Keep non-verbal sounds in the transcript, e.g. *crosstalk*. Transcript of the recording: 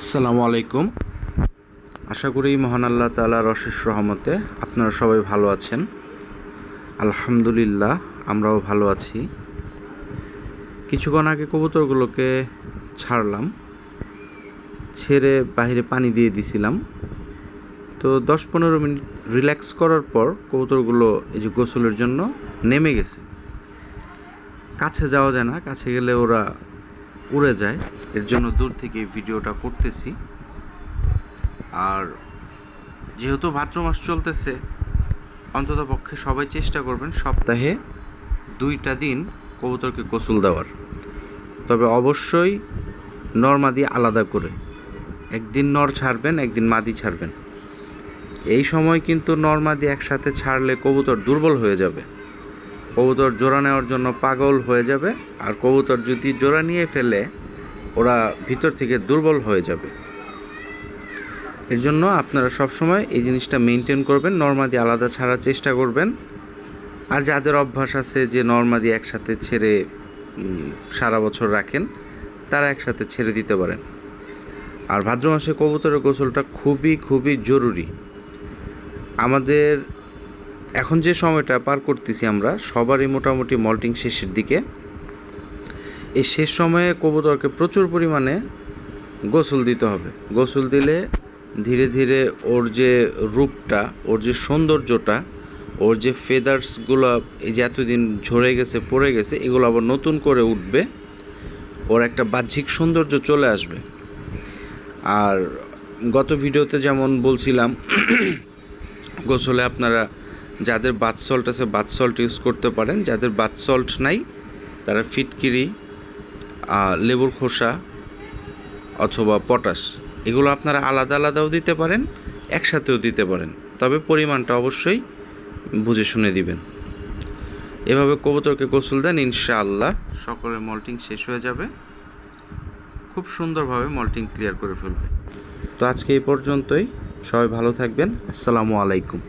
আসসালামু আলাইকুম। আশা করি মহান আল্লাহ তালার অশেষ রহমতে আপনারা সবাই ভালো আছেন। আলহামদুলিল্লাহ, আমরাও ভালো আছি। কিছুক্ষণ আগে কবুতরগুলোকে ছাড়লাম। ছেড়ে বাইরে পানি দিয়ে দিছিলাম। তো দশ পনেরো মিনিট রিল্যাক্স করার পর কবুতরগুলো এই যে গোসলের জন্য নেমে গেছে। কাছে যাওয়া যায় না, কাছে গেলে ওরা উড়ে যায়। এর জন্য দূর থেকে ভিডিওটা করতেছি। আর যেহেতু ভাদ্র মাস চলতেছে, অন্তত পক্ষে সবাই চেষ্টা করবেন সপ্তাহে দুইটা দিন কবুতরকে গোসল দেওয়ার। তবে অবশ্যই নর মাদি আলাদা করে। একদিন নর ছাড়বেন, একদিন মাদি ছাড়বেন। এই সময় কিন্তু নর মাদি একসাথে ছাড়লে কবুতর দুর্বল হয়ে যাবে। কবুতর জোড়া নেওয়ার জন্য পাগল হয়ে যাবে, আর কবুতর যদি জোড়া নিয়ে ফেলে, ওরা ভিতর থেকে দুর্বল হয়ে যাবে। এর জন্য আপনারা সবসময় এই জিনিসটা মেনটেন করবেন, নর্মাদি আলাদা ছাড়ার চেষ্টা করবেন। আর যাদের অভ্যাস আছে যে নর্মাদি একসাথে ছেড়ে সারা বছর রাখেন, তারা একসাথে ছেড়ে দিতে পারেন। আর ভাদ্র মাসে কবুতরের গোসলটা খুবই খুবই জরুরি। আমাদের এখন যে সময়টা পার করতেছি আমরা, সবারই মোটামুটি মল্টিং শেষের দিকে। এই শেষ সময়ে কবুতরকে প্রচুর পরিমাণে গোসল দিতে হবে। গোসল দিলে ধীরে ধীরে ওর যে রূপটা, ওর যে সৌন্দর্যটা, ওর যে ফেদার্সগুলো এই যে এতদিন ঝরে গেছে, পড়ে গেছে, এগুলো আবার নতুন করে উঠবে, ওর একটা বাহ্যিক সৌন্দর্য চলে আসবে। আর গত ভিডিওতে যেমন বলছিলাম, *coughs* গোসলে আপনারা যাদের বাথ সল্ট আছে বাথ সল্ট ইউজ করতে পারেন। যাদের বাথ সল্ট নাই, তারা ফিটকিরি লেবুর খোসা অথবা পটাশ, এগুলো আপনারা আলাদা আলাদাও দিতে পারেন, একসাথেও দিতে পারেন। তবে পরিমাণটা অবশ্যই বুঝে শুনে দিবেন। এভাবে কবুতরকে গোসল দেন, ইনশাআল্লাহ। সকলের মল্টিং শেষ হয়ে যাবে। খুব সুন্দরভাবে মল্টিং ক্লিয়ার করে ফেলবে। তো আজকে এই পর্যন্তই। সবাই ভালো থাকবেন। আসসালামু আলাইকুম।